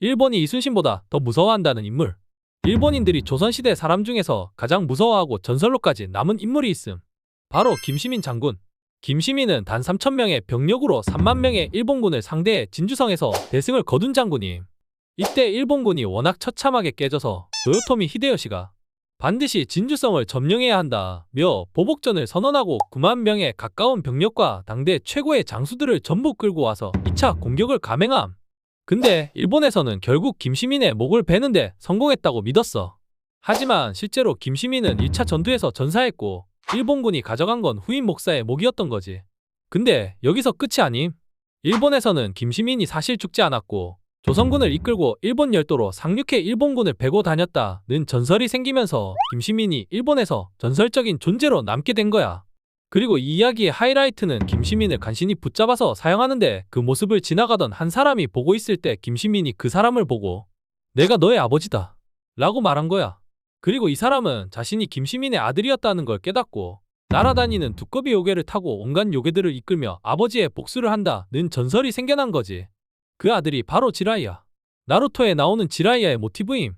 일본이 이순신보다 더 무서워한다는 인물. 일본인들이 조선시대 사람 중에서 가장 무서워하고 전설로까지 남은 인물이 있음. 바로 김시민 장군. 김시민은 단 3천명의 병력으로 3만 명의 일본군을 상대해 진주성에서 대승을 거둔 장군임. 이때 일본군이 워낙 처참하게 깨져서 도요토미 히데요시가 반드시 진주성을 점령해야 한다며 보복전을 선언하고 9만 명의 가까운 병력과 당대 최고의 장수들을 전부 끌고 와서 2차 공격을 감행함. 근데 일본에서는 결국 김시민의 목을 베는데 성공했다고 믿었어. 하지만 실제로 김시민은 1차 전투에서 전사했고 일본군이 가져간 건 후임 목사의 목이었던 거지. 근데 여기서 끝이 아님. 일본에서는 김시민이 사실 죽지 않았고 조선군을 이끌고 일본 열도로 상륙해 일본군을 베고 다녔다는 전설이 생기면서 김시민이 일본에서 전설적인 존재로 남게 된 거야. 그리고 이 이야기의 하이라이트는 김시민을 간신히 붙잡아서 사용하는데 그 모습을 지나가던 한 사람이 보고 있을 때 김시민이 그 사람을 보고 내가 너의 아버지다 라고 말한 거야. 그리고 이 사람은 자신이 김시민의 아들이었다는 걸 깨닫고 날아다니는 두꺼비 요괴를 타고 온갖 요괴들을 이끌며 아버지의 복수를 한다는 전설이 생겨난 거지. 그 아들이 바로 지라이야. 나루토에 나오는 지라이야의 모티브임.